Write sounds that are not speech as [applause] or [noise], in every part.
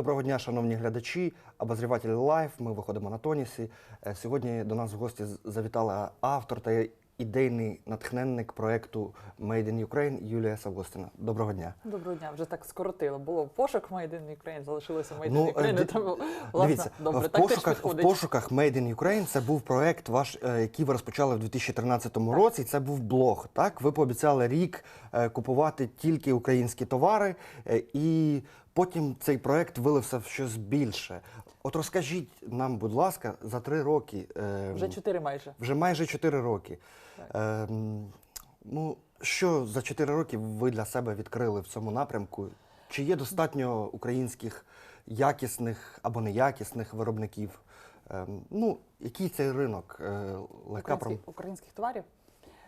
Доброго дня, шановні глядачі, обозріватель лайф. Ми виходимо на тонісі. Е, Сьогодні до нас в гості завітала автор та ідейний натхненник проекту Made in Ukraine Юлія Савостина. Доброго дня. Доброго дня, вже так скоротило. Було пошук Made in Ukraine, залишилося Made in Ну, Ukraine. тому, власне, Дивіться, добре, в так пошуках, в пошуках Made in Ukraine це був проект, ваш, е, який ви розпочали в 2013 році. Це був блог. Так, ви пообіцяли рік е, купувати тільки українські товари, і потім цей проект вилився в щось більше. От розкажіть нам, будь ласка, за три роки. е, Вже чотири майже. вже майже 4 роки. Ем, ну, що за 4 роки ви для себе відкрили в цьому напрямку? Чи є достатньо українських якісних або неякісних виробників? Ем, ну, який цей ринок? Е, легка пром... Українських, українських товарів.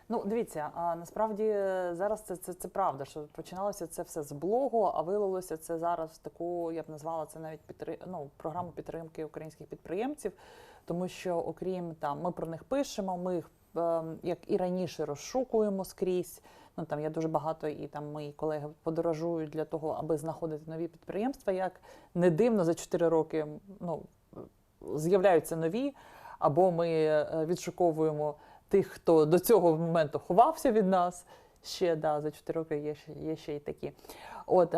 Ну, дивіться, а насправді е, зараз це, це, це правда, що починалося це все з блогу, а вилилося це зараз в таку, я б назвала це навіть підтри... ну, програму підтримки українських підприємців, тому що окрім там, ми про них пишемо, ми їх ем, як і раніше розшукуємо скрізь. Ну там я дуже багато і там мої колеги подорожують для того, аби знаходити нові підприємства. Як не дивно за 4 роки ну, з'являються нові, або ми е, відшуковуємо тих, хто до цього моменту ховався від нас. Ще да, за 4 роки є, є ще й такі. От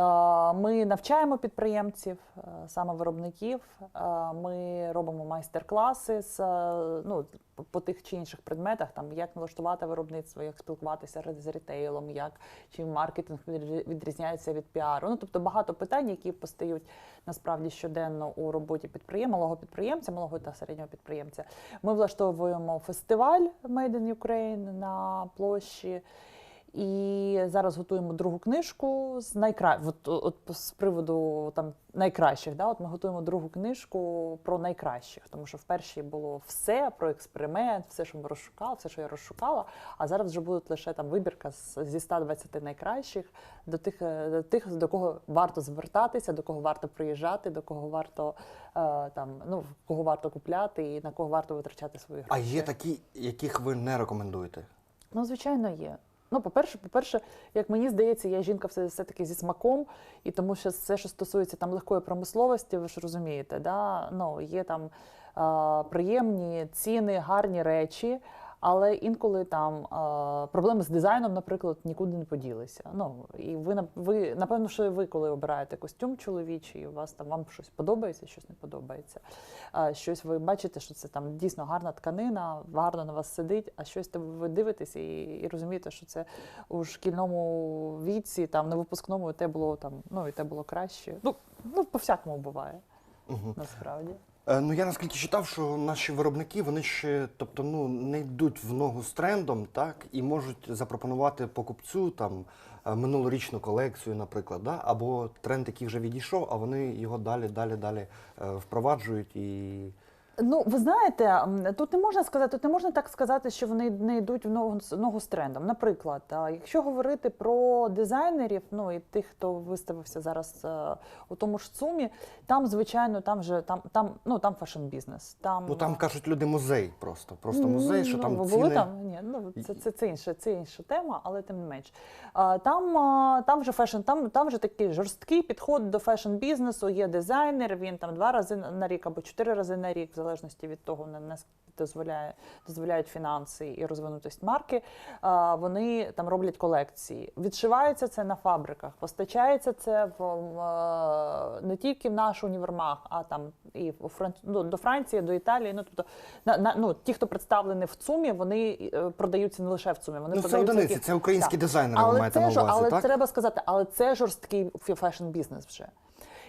ми навчаємо підприємців, е, саме виробників. а, Ми робимо майстер-класи з е, ну, по- тих чи інших предметах, там як налаштувати виробництво, як спілкуватися з ретейлом, як чим маркетинг відрі- відрізняється від піару. Ну тобто багато питань, які постають насправді щоденно у роботі підприєм, малого підприємця, малого та середнього підприємця. Ми влаштовуємо фестиваль Made in Ukraine на площі. І зараз готуємо другу книжку з найкра... от, от з приводу там найкращих. Да? От ми готуємо другу книжку про найкращих, тому що в першій було все про експеримент, все, що ми розшукали, все, що я розшукала. А зараз вже буде лише там вибірка з- зі 120 найкращих до тих, е, до тих, до кого варто звертатися, до кого варто приїжджати, до кого варто е, там ну кого варто купляти і на кого варто витрачати свої А є такі, яких ви не рекомендуєте? Ну, звичайно, є. Ну, по-перше, по-перше, як мені здається, я жінка все, все-таки зі смаком, і тому що все, що стосується там легкої промисловості, ви ж розумієте, да? ну, є там а, приємні ціни, гарні речі, але інколи там проблеми з дизайном, наприклад, нікуди не поділися. Ну, і ви, ви, напевно, що ви, коли обираєте костюм чоловічий, у вас там вам щось подобається, щось не подобається. Щось ви бачите, що це там дійсно гарна тканина, гарно на вас сидить, а щось ви дивитесь і, і розумієте, що це у шкільному віці, там на випускному і те було там, ну і те було краще. Ну, ну по-всякому буває, Угу. насправді. Е, Ну я наскільки читав, що наші виробники вони ще, тобто, ну не йдуть в ногу з трендом, так і можуть запропонувати покупцю там е, минулорічну колекцію, наприклад, да? або тренд, який вже відійшов, а вони його далі, далі, далі е, впроваджують і. Ну, ви знаєте, тут не можна сказати, тут не можна так сказати, що вони не йдуть в ногу, ногу з трендом. Наприклад, якщо говорити про дизайнерів, ну і тих, хто виставився зараз е, у тому ж ЦУМі, там, звичайно, там вже там, там, ну, там фешн-бізнес. Там, Ну там кажуть люди музей просто. Просто музей, що ну, там ви ціни. були там? Ні, ну це, це, це інша, це інша тема, але тим не менш. Там, там вже фешн, там, там вже такий жорсткий підход до фешн-бізнесу. Є дизайнер, він там два рази на рік або чотири рази на рік, залежності від того, на наскільки дозволяє, дозволяють фінанси і розвинутість марки. Вони там роблять колекції. Відшивається це на фабриках, постачається це в не тільки в наш універмаг, а там і в Фран... ну, до Франції, до Італії. Ну тобто на, на ну ті, хто представлені в ЦУМі, вони е, продаються не лише в ЦУМі. Вони Ну, це одиниці, це українські Так. дизайнери, ви але маєте це на увазі, але так? треба сказати, але це жорсткий фешн бізнес вже.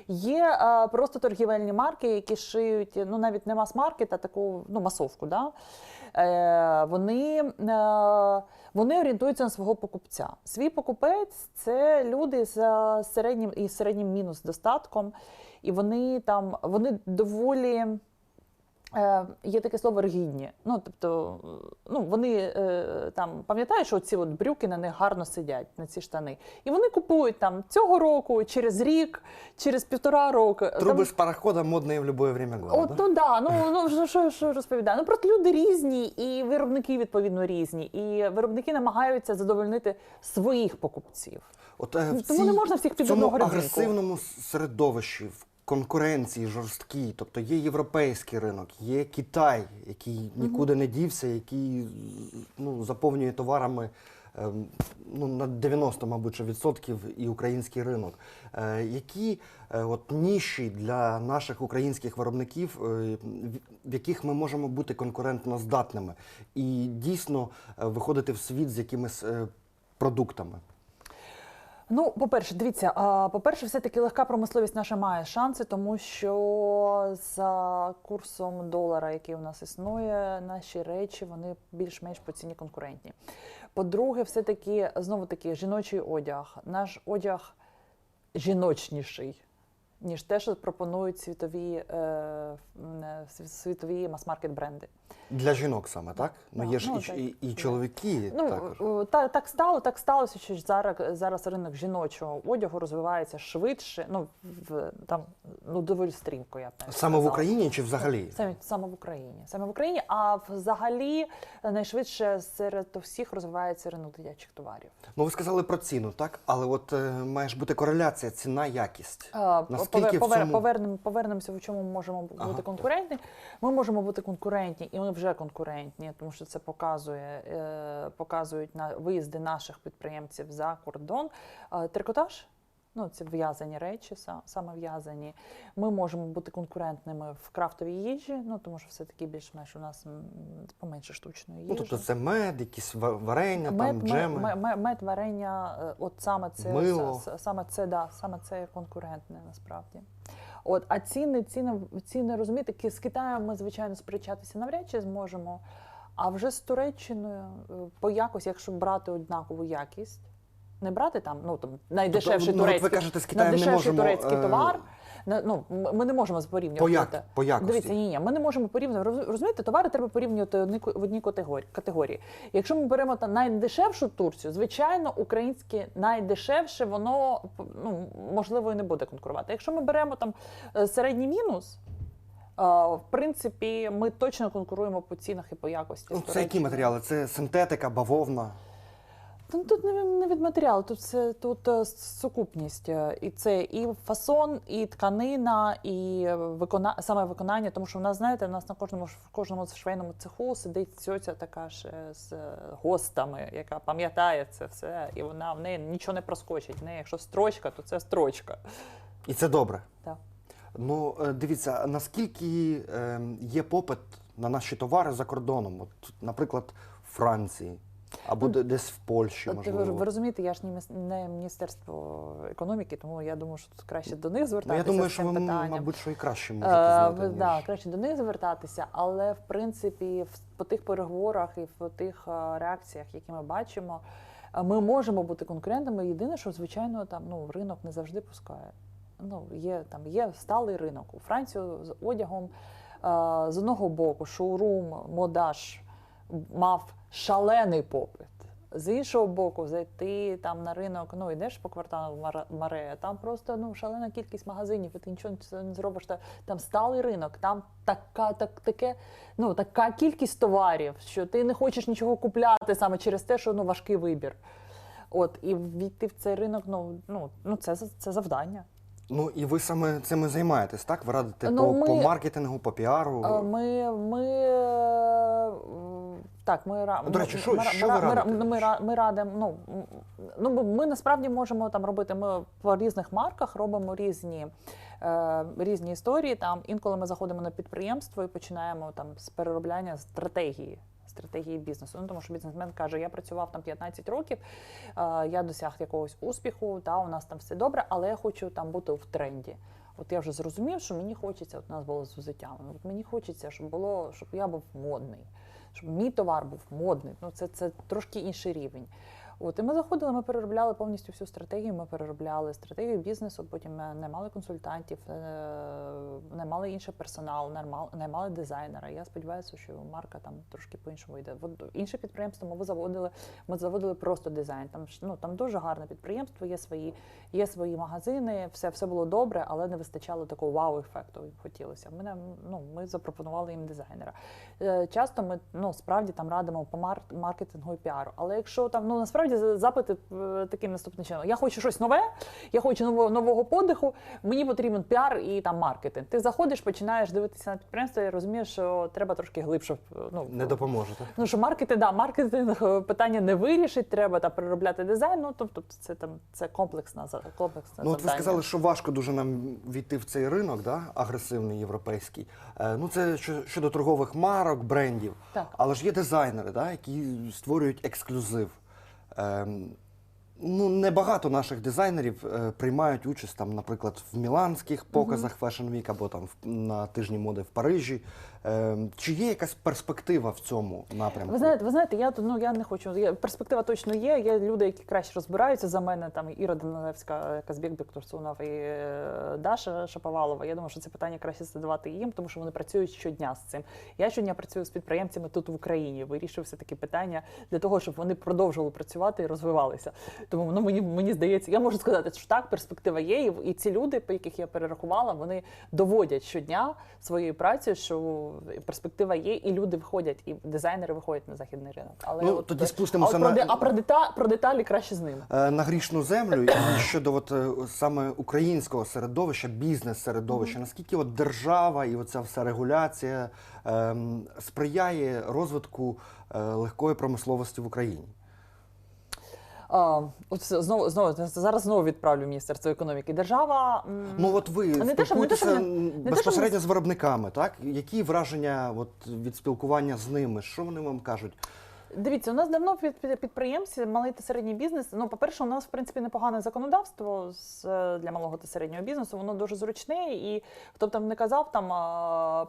Є е, просто торгівельні марки, які шиють, ну навіть не мас-маркет, а таку ну, масовку. Да? Е, вони, е, вони орієнтуються на свого покупця. Свій покупець це люди з е, середнім і середнім мінус достатком, і вони там вони доволі. Е, Є таке слово ригідні. Ну, тобто, е, ну, вони е, там пам'ятаєш, що ці от брюки на них гарно сидять, на ці штани. І вони купують там цього року, через рік, через півтора року. Труби Там, з парохода модні в будь-яке время года. От, да? ну да, ну, ну що, що, що розповідаю. Ну просто люди різні, і виробники відповідно різні. І виробники намагаються задовольнити своїх покупців. От, е, в Тому не можна всіх під в цьому одного агресивному середовищі, в конкуренції жорсткій. Тобто є європейський ринок, є Китай, який нікуди не дівся, який ну, заповнює товарами. ем, Ну, на 90, мабуть, відсотків і український ринок. Е, які е, от ніші для наших українських виробників, е, в- яких ми можемо бути конкурентно здатними і дійсно виходити в світ з якимись продуктами? Ну, по-перше, дивіться, по-перше, все-таки легка промисловість наша має шанси, тому що за курсом долара, який у нас існує, наші речі вони більш-менш по ціні конкурентні. По-друге, все-таки знову таки жіночий одяг. Наш одяг жіночніший. Ніж те, що пропонують світові, е, е, світові мас-маркет бренди. Для жінок саме, так? Ну є ж ну, і, так, і, і чоловіки Ну також. так, так стало, так сталося, що зараз зараз ринок жіночого одягу розвивається швидше. Ну в там ну доволі стрімко. Я б навіть Саме в. Україні чи взагалі? Саме, саме в Україні. Саме в Україні, а взагалі найшвидше серед всіх розвивається ринок дитячих товарів. Ну ви сказали про ціну, так? Але от е, має ж бути кореляція ціна якість. Е, Наскільки повер- в цьому- повернемо, повернемося, в чому ми можемо бути Ага. конкурентні. Ми можемо бути конкурентні, і ми вже конкурентні, тому що це показує, е, показують на виїзди наших підприємців за кордон. Трикотаж. Ну, це в'язані речі, саме в'язані. Ми можемо бути конкурентними в крафтовій їжі, ну тому що все-таки більш-менш у нас поменше штучної їжі. Ну тобто це мед, якісь ва- варення, там Мед, джеми. мед, мед, мед, варення, е, от саме це, Мило. саме це, да, саме це конкурентне насправді. От, а ціни, ціни, ціни розумієте, з Китаєм ми, звичайно, сперечатися навряд чи зможемо. А вже з Туреччиною е, по якості, якщо брати однакову якість, не брати там, ну там найдешевший Тобто, ну, от ви турецький, кажете, з Китаєм не можемо, турецький е, товар. не- Ну, ми не можемо порівнювати. По, як, по якості. Дивіться, ні, ні, ми не можемо порівнювати. Розумієте, товари треба порівнювати в одній категорії. Якщо ми беремо там найдешевшу Турцію, звичайно, українське найдешевше, воно ну, можливо і не буде конкурувати. Якщо ми беремо там е, середній мінус. е, В принципі, ми точно конкуруємо по цінах і по якості. Ну, це які матеріали? Це синтетика, бавовна. Ну, тут не, не від матеріалу, тут це тут е, сукупність. Е, І це і фасон, і тканина, і викона... саме виконання. Тому що в нас, знаєте, в нас на кожному в кожному швейному цеху сидить цьоця така ж е, з гостами, яка пам'ятає це все, і вона в неї нічого не проскочить. В неї, якщо строчка, то це строчка. І це добре. Так. Ну, дивіться, наскільки е, є попит на наші товари за кордоном? От, наприклад, Франції або де- десь в Польщі, От ви, ви розумієте, я ж не не міністерство економіки, тому я думаю, що тут краще до них Ну, звертатися. я думаю, з що цим ви, питанням. мабуть, що і краще можете Е, знати. ви- ніж... да, краще до них звертатися, але в принципі, в- по тих переговорах і по тих е, реакціях, які ми бачимо, е, ми можемо бути конкурентами. Єдине, що звичайно там ну ринок не завжди пускає. Ну є там є сталий ринок у Францію з одягом. е, З одного боку, шоурум, модаж мав шалений попит. З іншого боку, зайти там на ринок, ну йдеш по кварталу Марея, там просто ну шалена кількість магазинів, і ти нічого не зробиш. Та- Там сталий ринок, там така, так, таке, ну така кількість товарів, що ти не хочеш нічого купляти саме через те, що ну важкий вибір. От і війти в цей ринок, ну ну ну це це завдання. Ну і ви саме цим займаєтесь, так? Ви радите Ну, по, ми- по маркетингу, по піару. Е, Ми, ми е, так, ми Ну, до речі, що- ми, що ми, ви ми, ми, ми радимо. Ну, ну ми, ми насправді можемо там робити. Ми по різних марках робимо різні. е, Різні історії там інколи ми заходимо на підприємство і починаємо там з переробляння стратегії. Стратегії бізнесу. Ну тому що бізнесмен каже: я працював там 15 років, е, я досяг якогось успіху, та у нас там все добре, але я хочу там бути в тренді. От я вже зрозумів, що мені хочеться, от у нас було з взуттям. От мені хочеться, щоб було, щоб я був модний, щоб мій товар був модний. Ну це, це трошки інший рівень. От і ми заходили, ми переробляли повністю всю стратегію. Ми переробляли стратегію бізнесу. Потім е, наймали консультантів, е, наймали інший персонал, наймали, наймали дизайнера. Я сподіваюся, що марка там трошки по-іншому йде. От інше підприємство ми заводили. Ми заводили просто дизайн. Там ну там дуже гарне підприємство, є свої, є свої магазини, все, все було добре, але не вистачало такого вау-ефекту. Хотілося. Ми ну ми запропонували їм дизайнера. Е, Часто ми ну справді там радимо по маркетингу і піару. Але якщо там ну насправді насправді запити е, таким наступним чином. Я хочу щось нове, я хочу нового, нового подиху, мені потрібен піар і там маркетинг. Ти заходиш, починаєш дивитися на підприємство і розумієш, що треба трошки глибше. Ну, Не допоможете. Ну що маркетинг, да, маркетинг е, питання не вирішить, треба та переробляти дизайн. Ну тобто це там це комплексна комплексне Ну, от ви сказали, що важко дуже нам війти в цей ринок, да? агресивний європейський. Е, ну, це що- щодо торгових марок, брендів. Так. Але ж є дизайнери, да? які створюють ексклюзив. Ем, ну, небагато наших дизайнерів е, приймають участь, там, наприклад, в міланських показах Fashion Week або там в- на тижні моди в Парижі. Ем, чи є якась перспектива в цьому напрямку? Ви знаєте, ви знаєте, я ну я не хочу. Я, перспектива точно є. Є люди, які краще розбираються за мене. Там Іра Данилевська, Казбек Бектурсунов і е, Даша Шаповалова. Я думаю, що це питання краще задавати їм, тому що вони працюють щодня з цим. Я щодня працюю з підприємцями тут в Україні. Вирішив все питання для того, щоб вони продовжували працювати і розвивалися. Тому ну мені мені здається, я можу сказати, що так перспектива є, і, і ці люди, по яких я перерахувала, вони доводять щодня своєю працею, що перспектива є, і люди виходять, і дизайнери виходять на західний ринок. Але Ну, от, тоді спустимося от про, на- а про деталі, про деталі краще з ними. Е, на грішну землю і щодо от, е, саме українського середовища, бізнес-середовища, наскільки от держава і оця вся регуляція ем, сприяє розвитку е, легкої промисловості в Україні? От знову знову зараз знову відправлю міністерство економіки. Держава Ну от ви не те, що- не те, що не безпосередньо з виробниками, так? Які враження от, від спілкування з ними? Що вони вам кажуть? Дивіться, у нас давно під, під- підприємці, малий та середній бізнес. Ну, по-перше, у нас в принципі непогане законодавство з, для малого та середнього бізнесу. Воно дуже зручне, і хто б там не казав, там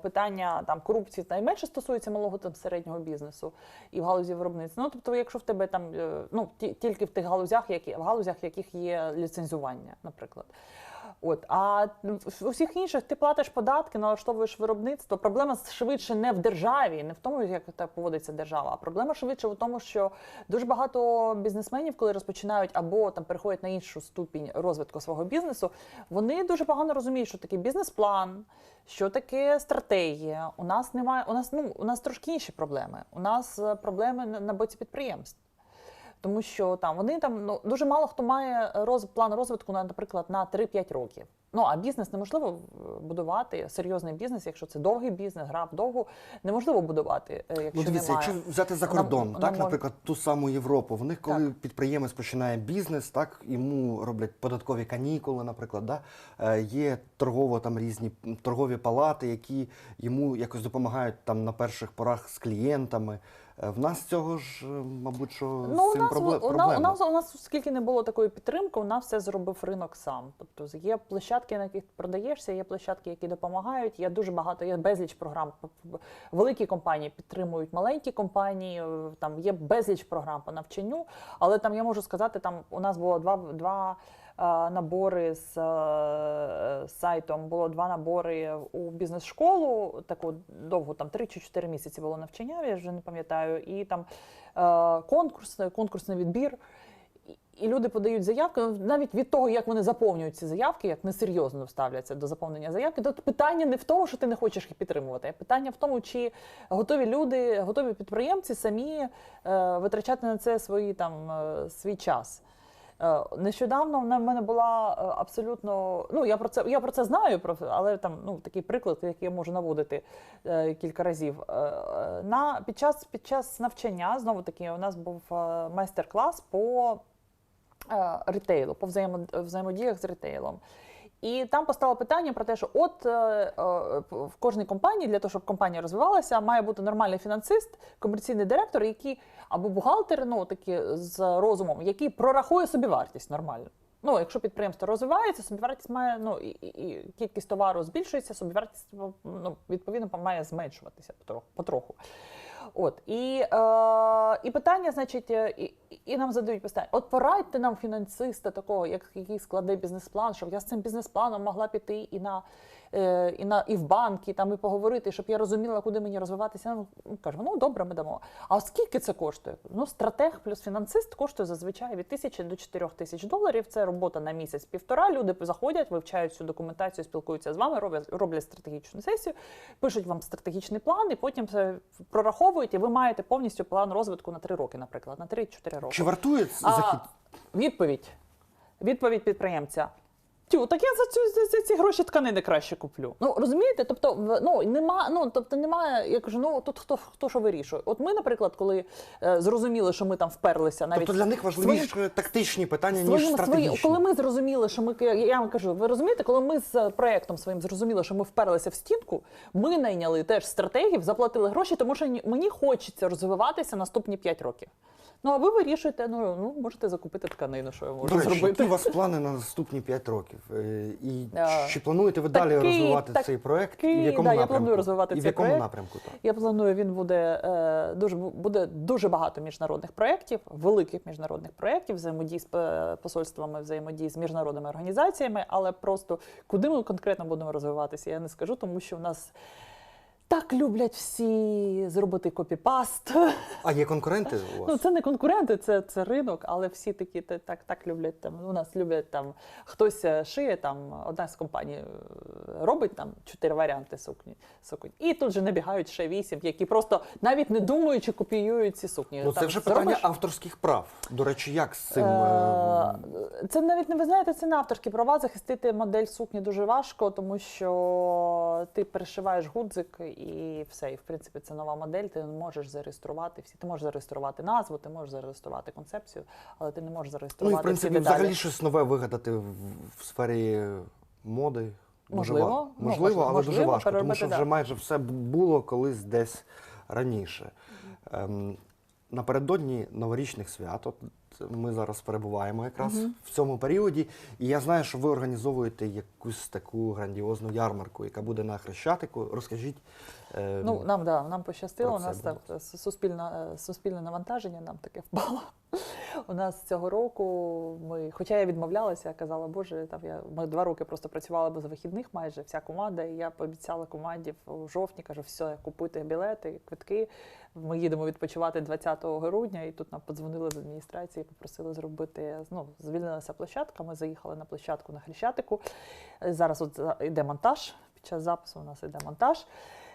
питання там корупції найменше стосується малого та середнього бізнесу і в галузі виробництва. Ну тобто, якщо в тебе там е, ну ті- тільки в тих галузях, які в галузях, яких є ліцензування, наприклад. От, а в усіх інших ти платиш податки, налаштовуєш виробництво. Проблема швидше не в державі, не в тому, як так поводиться держава, а проблема швидше в тому, що дуже багато бізнесменів, коли розпочинають або там переходять на іншу ступінь розвитку свого бізнесу, вони дуже погано розуміють, що таке бізнес-план, що таке стратегія. У нас немає, у нас ну у нас трошки інші проблеми. У нас е, проблеми на боці підприємств. Тому що там вони там ну дуже мало хто має роз, план розвитку на, наприклад, на 3-5 років. Ну а бізнес неможливо е, будувати серйозний бізнес, якщо це довгий бізнес, гра вдовгу, неможливо будувати, е, якщо Ну, дивіться, немає. якщо взяти за кордон, нам так, мож- наприклад, ту саму Європу, в них, коли Так. підприємець починає бізнес, так, йому роблять податкові канікули, наприклад, да, е, є торгово там різні торгові палати, які йому якось допомагають там на перших порах з клієнтами. Е, В нас цього ж, е, мабуть, що Ну, з у нас, пробле- у, у, нас, у нас, оскільки не було такої підтримки, у нас все зробив ринок сам. Тобто є площадки, на яких ти продаєшся, є площадки, які допомагають. Є дуже багато, є безліч програм. Великі компанії підтримують маленькі компанії. е, Там є безліч програм по навчанню. Але там я можу сказати, там у нас було два два. Набори з сайтом було два набори у бізнес-школу. Таку довго там 3 чи 4 місяці було навчання. Я вже не пам'ятаю. І там е, конкурс, конкурсний відбір. І- І люди подають заявки. Ну, Навіть від того, як вони заповнюють ці заявки, як несерйозно ставляться до заповнення заявки, то питання не в тому, що ти не хочеш їх підтримувати, а питання в тому, чи готові люди, готові підприємці самі е, витрачати на це свої там е, свій час. Е, Нещодавно в мене була е, абсолютно. Ну я про це я про це знаю, про але там ну такий приклад, який я можу наводити е, кілька разів. На під час під час навчання знову таки у нас був майстер-клас по Ритейлу по взаємо, взаємодіях з ретейлом. І там постало питання про те, що от е, е, в кожній компанії для того, щоб компанія розвивалася, має бути нормальний фінансист, комерційний директор, який або бухгалтер, ну такі з розумом, який прорахує собі вартість нормально. Ну, якщо підприємство розвивається, собівартість має ну і, і, кількість товару збільшується, собівартість ну, відповідно має зменшуватися потроху. потроху. От і, е, і питання, значить, е, і, і нам задають питання: от порадьте нам фінансиста такого, як який складе бізнес-план, щоб я з цим бізнес-планом могла піти і на і на і в банк, і там і поговорити, щоб я розуміла, куди мені розвиватися. Ну кажемо, ну добре, ми дамо. А скільки це коштує? Ну, стратег плюс фінансист коштує зазвичай від тисячі до чотирьох тисяч доларів. Це робота на місяць-півтора. Люди заходять, вивчають всю документацію, спілкуються з вами, роблять роблять стратегічну сесію, пишуть вам стратегічний план, і потім це прораховують, і ви маєте повністю план розвитку на три роки, наприклад, на 3-4 роки. Чи вартує захід? Відповідь. Відповідь підприємця. Тю, так я за цю за, за ці гроші тканини краще куплю. Ну розумієте, тобто в- ну нема, ну тобто немає. Я кажу, ну тут хто хто що вирішує. От ми, наприклад, коли е, зрозуміли, що ми там вперлися, навіть Тобто для них важливіше тактичні питання, ніж Своїм, свої, стратегічні. коли ми зрозуміли, що ми я я вам кажу, ви розумієте, коли ми з проектом своїм зрозуміли, що ми вперлися в стінку, ми найняли теж стратегів, заплатили гроші, тому що ні- мені хочеться розвиватися наступні 5 років. Ну а ви вирішуєте, ну, ну можете закупити тканину, що я можу До речі, зробити. які у вас плани на наступні 5 років? Е, І А, чи плануєте ви далі розвивати такий, цей проект? І в якому да, я планую розвивати І в цей якому проект. напрямку? Так? Я планую, він буде е, дуже буде дуже багато міжнародних проєктів, великих міжнародних проєктів, взаємодії з е, посольствами, взаємодії з міжнародними організаціями. Але просто куди ми конкретно будемо розвиватися, я не скажу, тому що в нас так люблять всі зробити копіпаст. А є конкуренти у вас? Ну це не конкуренти, це, це ринок, але всі такі так, так люблять там. У нас люблять там хтось е, шиє там, одна з компаній е, робить там чотири варіанти сукні. суконь. І тут же набігають ще вісім, які просто навіть не думаючи копіюють ці сукні. Ну, це Там вже питання зробиш- авторських прав. До речі, як з цим? Е, е, Це навіть не ви знаєте, це не авторські права. Захистити модель сукні дуже важко, тому що ти перешиваєш гудзик і все. І в принципі це нова модель. Ти не можеш зареєструвати всі. Ти можеш зареєструвати назву, ти можеш зареєструвати концепцію, але ти не можеш Ну, і в принципі, всі взагалі щось нове вигадати в, в сфері моди. Можливо. ва- Ну, можливо, але дуже важко, тому що вже майже все було колись десь раніше. Ем, напередодні новорічних свят, от ми зараз перебуваємо якраз в цьому періоді, і я знаю, що ви організовуєте якусь таку грандіозну ярмарку, яка буде на Хрещатику. Розкажіть. ем, Ну, нам да, нам пощастило. У нас так суспільне, е, суспільне навантаження нам таке впало. [laughs] У нас цього року ми, хоча я відмовлялася, я казала, боже, там я ми два роки просто працювали без вихідних, майже вся команда. І я пообіцяла команді в жовтні, кажу, все, купуйте білети, квитки. Ми їдемо відпочивати 20 грудня, і тут нам подзвонили з адміністрації, попросили зробити. Ну, звільнилася площадка. Ми заїхали на площадку на Хрещатику. Е, Зараз от йде монтаж. Під час запису у нас йде монтаж.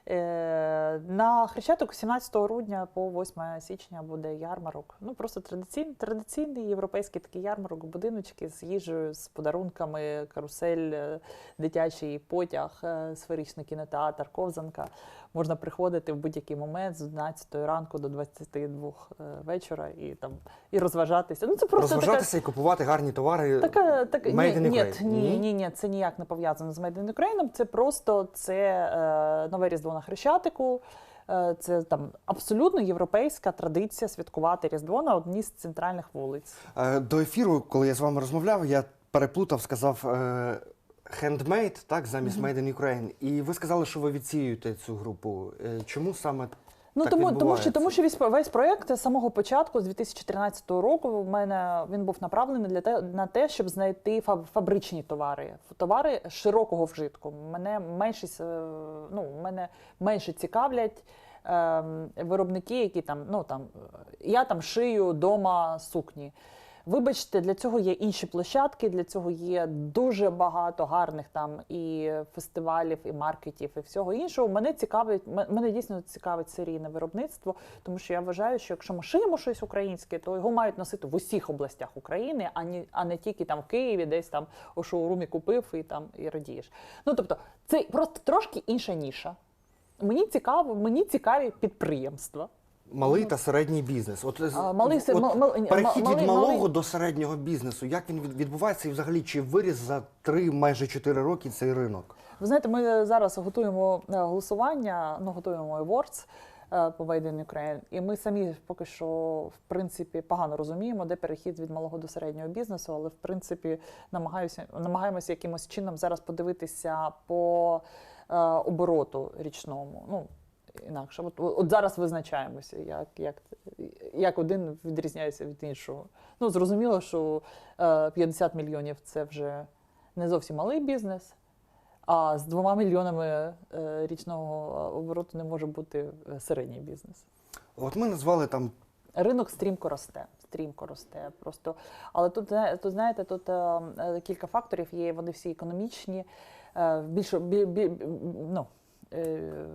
Е, На Хрещатику 17 грудня по 8 січня буде ярмарок. Ну просто традиційний, традиційний європейський такий ярмарок, будиночки з їжею, з подарунками, карусель, е, дитячий потяг, сферичний кінотеатр, ковзанка. Можна приходити в будь-який момент з 11 ранку до 22 е, вечора і там і розважатися. Ну це просто така розважатися і купувати гарні товари. Така, так, ні, Made in ні, Ukraine. ні, Ні? ні, ні, це ніяк не пов'язано з Made in Ukraine. Це просто це е, нове різдво на Хрещатику. Е, це там абсолютно європейська традиція святкувати Різдво на одній з центральних вулиць. Е, До ефіру, коли я з вами розмовляв, я переплутав, сказав е, handmade, так, замість Made in Ukraine. І ви сказали, що ви відсіюєте цю групу. Е, Чому саме Ну так тому, тому що тому що весь, весь проєкт з самого початку, з 2013 року, в мене він був направлений для те на те, щоб знайти фаб- фабричні товари, товари широкого вжитку. Мене меншість, е, ну мене менше цікавлять. ем, Виробники, які там, ну там е, я там шию дома сукні. Вибачте, для цього є інші площадки, для цього є дуже багато гарних там і фестивалів, і маркетів, і всього іншого. Мене цікавить, мене дійсно цікавить серійне виробництво, тому що я вважаю, що якщо ми шиємо щось українське, то його мають носити в усіх областях України, а не, а не тільки там в Києві, десь там у шоурумі купив і там і радієш. Ну тобто, це просто трошки інша ніша. Мені цікаво, мені цікаві підприємства. Малий та середній бізнес. От, малий от мал- мал- перехід малий- від малого малий- до середнього бізнесу. Як він відбувається і взагалі чи виріс за три, майже чотири роки цей ринок? Ви знаєте, ми зараз готуємо е, голосування, ну готуємо awards е, по Made in Ukraine, і ми самі поки що в принципі погано розуміємо, де перехід від малого до середнього бізнесу, але в принципі намагаюся намагаємося якимось чином зараз подивитися по е, обороту річному. Ну інакше, от, от зараз визначаємося, як, як, як один відрізняється від іншого. Ну зрозуміло, що е, 50 мільйонів це вже не зовсім малий бізнес. А з двома мільйонами е, річного обороту не може бути е, середній бізнес. От ми назвали там Ринок стрімко росте. Стрімко росте. Просто але тут тут знаєте, тут е, е, кілька факторів є. Вони всі економічні. Е, більше бі, бі, ну, е,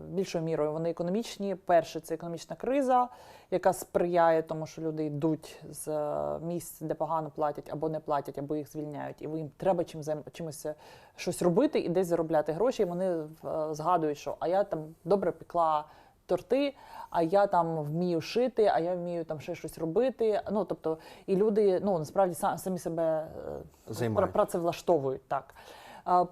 більшою мірою вони економічні. Перше це економічна криза, яка сприяє тому, що люди йдуть з е, місць, де погано платять або не платять, або їх звільняють, і їм треба чим чимось е, щось робити і десь заробляти гроші. І вони е, згадують, що а я там добре пекла торти, а я там вмію шити, а я вмію там ще щось робити. Ну тобто, і люди ну насправді са- самі себе е, Займають. працевлаштовують так.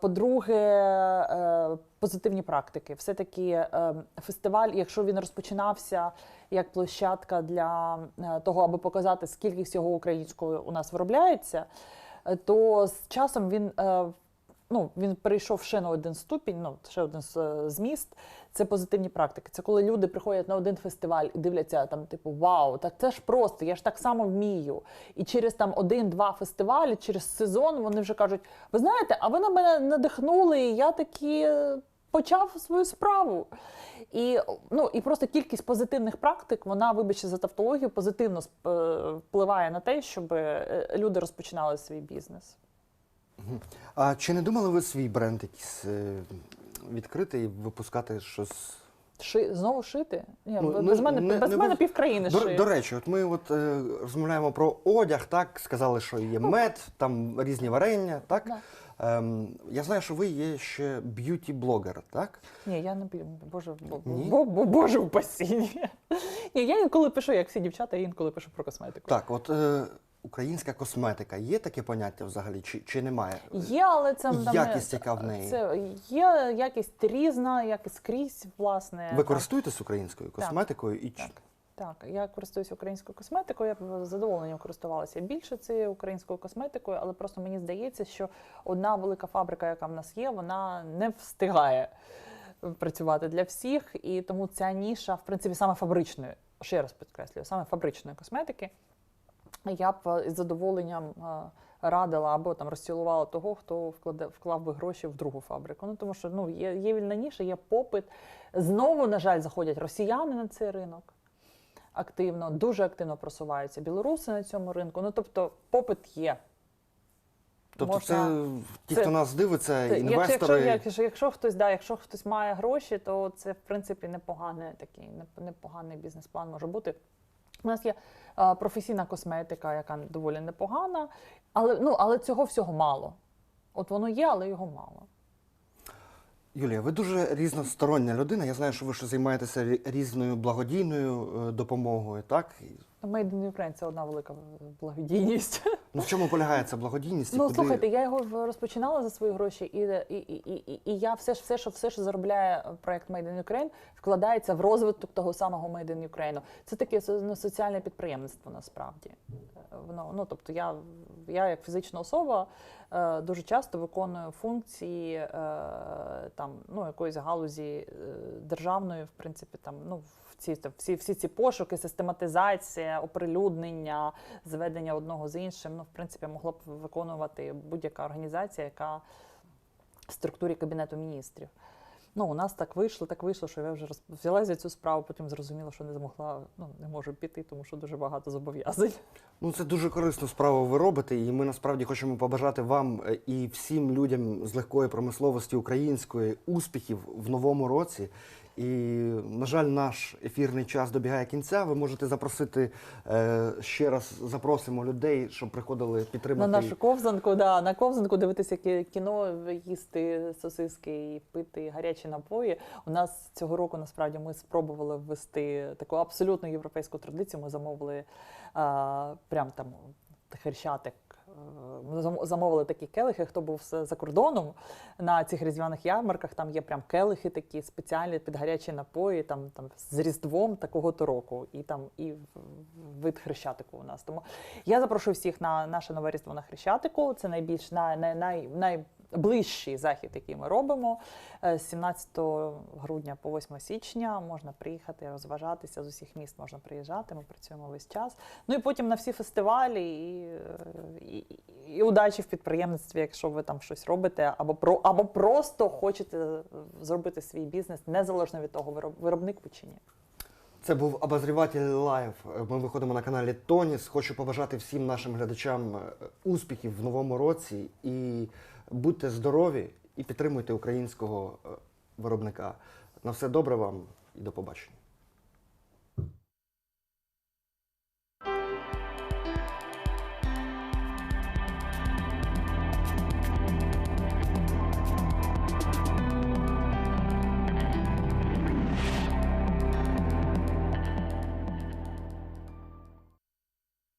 По-друге, е, позитивні практики. Все-таки е, фестиваль, якщо він розпочинався як площадка для е, того, аби показати, скільки всього українського у нас виробляється, то з часом він. Ну, він перейшов ще на один ступінь, ну ще один е, зміст. Це позитивні практики. Це коли люди приходять на один фестиваль і дивляться там, типу, вау, так це ж просто, я ж так само вмію. І через там один-два фестивалі, через сезон вони вже кажуть: ви знаєте, а ви на мене надихнули, і я таки е, почав свою справу. І, ну, і просто кількість позитивних практик, вона, вибачте за тавтологію, позитивно е, впливає на те, щоб люди розпочинали свій бізнес. А чи не думали ви свій бренд якийсь е, відкрити і випускати щось? Ши, знову шити? Ні, Ну, без ну, мене, не- без не мене був- півкраїни До, шиє. до речі, от ми от е, розмовляємо про одяг, так сказали, що є мед, там різні варення, так? Да. Ем, я знаю, що ви є ще б'юті-блогер, так? Ні, я не. Боже, бо, Ні? бо, бо, боже упасі. Ні. [laughs] Ні, я інколи пишу, як всі дівчата, я інколи пишу про косметику. Так, от е, українська косметика, є таке поняття взагалі, чи, чи немає? Є, але це І там, якість, яка в неї? Це є якість різна, як і скрізь, власне. Ви користуєтесь українською косметикою і чи- Так. Так, я користуюся українською косметикою, я б з задоволенням користувалася більше цією українською косметикою, але просто мені здається, що одна велика фабрика, яка в нас є, вона не встигає працювати для всіх, і тому ця ніша, в принципі, саме фабричної, ще раз підкреслюю, саме фабричної косметики, я б е, із задоволенням е, радила або там розцілувала того, хто вкладе, вклав би гроші в другу фабрику. Ну тому що ну, є, є вільна ніша, є попит. Знову, на жаль, заходять росіяни на цей ринок активно, дуже активно просуваються білоруси на цьому ринку. Ну тобто попит є. Тобто, Можна- це ті, це- хто нас дивиться, Це- інвестори. якщо, якщо, якщо хтось да, якщо хтось має гроші, то це в принципі непоганий такий непоганий бізнес-план може бути. У нас є професійна косметика, яка доволі непогана, але ну але цього всього мало. От воно є, але його мало. Юлія, ви дуже різностороння людина. Я знаю, що ви ще займаєтеся різною благодійною е, допомогою, так? Made in Ukraine – це одна велика благодійність. Ну в чому полягає ця благодійність? і Ну куди- слухайте, я його розпочинала за свої гроші, і, і, і, і, і я все ж все, що все, що заробляє проект Made in Ukraine, вкладається в розвиток того самого Made in Ukraine. Це таке со- ну, соціальне підприємництво насправді. Е, Воно ну тобто, я, я як фізична особа е, дуже часто виконую функції е, там ну якоїсь галузі е, державної, в принципі, там ну. Ці, всі, всі ці пошуки, систематизація, оприлюднення, зведення одного з іншим, ну, в принципі, могла б виконувати будь-яка організація, яка в структурі Кабінету міністрів. Ну, у нас так вийшло, так вийшло, що я вже взялася за цю справу, потім зрозуміла, що не змогла, ну, не можу піти, тому що дуже багато зобов'язань. Ну, це дуже корисну справу ви робите, і ми насправді хочемо побажати вам е, і всім людям з легкої промисловості української успіхів в новому році. І, на жаль, наш ефірний час добігає кінця. Ви можете запросити е, ще раз запросимо людей, щоб приходили На нашу ковзанку, да, на ковзанку дивитися кі- кіно, їсти сосиски і пити гарячі напої. У нас цього року насправді ми спробували ввести таку абсолютно європейську традицію. Ми замовили а, прям там хрещатик. Е, замовили такі келихи, хто був за кордоном на цих різдвяних ярмарках. Там є прям келихи такі спеціальні під гарячі напої, там, там з різдвом такого-то року, і там і вид хрещатику у нас. Тому я запрошую всіх на наше нове різдво на хрещатику. Це найбільш най, най, най, найближчий захід, який ми робимо. Е, З 17 грудня по 8 січня можна приїхати, розважатися з усіх міст можна приїжджати. Ми працюємо весь час. Ну і потім на всі фестивалі і, е, і, і, удачі в підприємництві, якщо ви там щось робите, або про або просто хочете зробити свій бізнес, незалежно від того, вироб- виробник ви чи ні. Це був обозріватель лайв. Ми виходимо на каналі Тоніс. Хочу побажати всім нашим глядачам е, успіхів в новому році і будьте здорові і підтримуйте українського е, виробника. На все добре вам і до побачення.